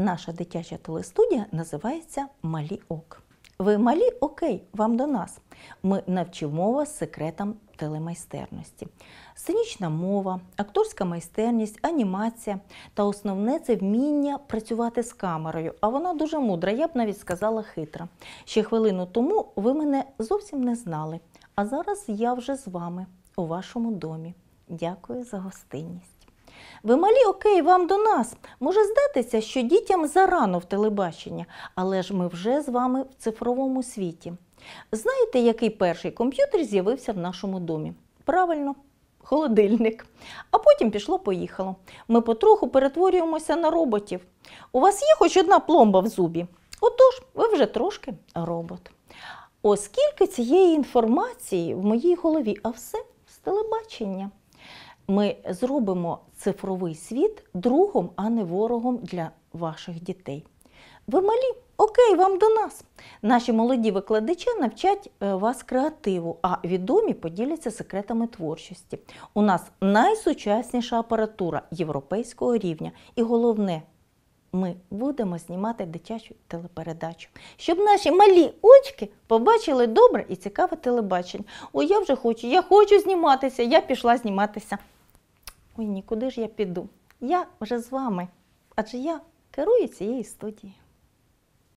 Наша дитяча телестудія називається Малі ок. Ви малі окей, вам до нас. Ми навчимо вас секретам телемайстерності. Сценічна мова, акторська майстерність, анімація та основне це вміння працювати з камерою. А вона дуже мудра, я б навіть сказала хитра. Ще хвилину тому ви мене зовсім не знали. А зараз я вже з вами у вашому домі. Дякую за гостинність. Ви малі окей, вам до нас. Може здатися, що дітям зарано в телебачення, але ж ми вже з вами в цифровому світі. Знаєте, який перший комп'ютер з'явився в нашому домі? Правильно, холодильник. А потім пішло-поїхало. Ми потроху перетворюємося на роботів. У вас є хоч одна пломба в зубі? Отож, ви вже трошки робот. Оскільки цієї інформації в моїй голові, а все з телебачення. Ми зробимо цифровий світ другом, а не ворогом для ваших дітей. Ви малі, окей, вам до нас. Наші молоді викладачі навчать е, вас креативу, а відомі поділяться секретами творчості. У нас найсучасніша апаратура європейського рівня. І головне, ми будемо знімати дитячу телепередачу, щоб наші малі очки побачили добре і цікаве телебачення. Ой, я вже хочу, я хочу зніматися, я пішла зніматися. Ой, нікуди ж я піду. Я вже з вами, адже я керую цією студією.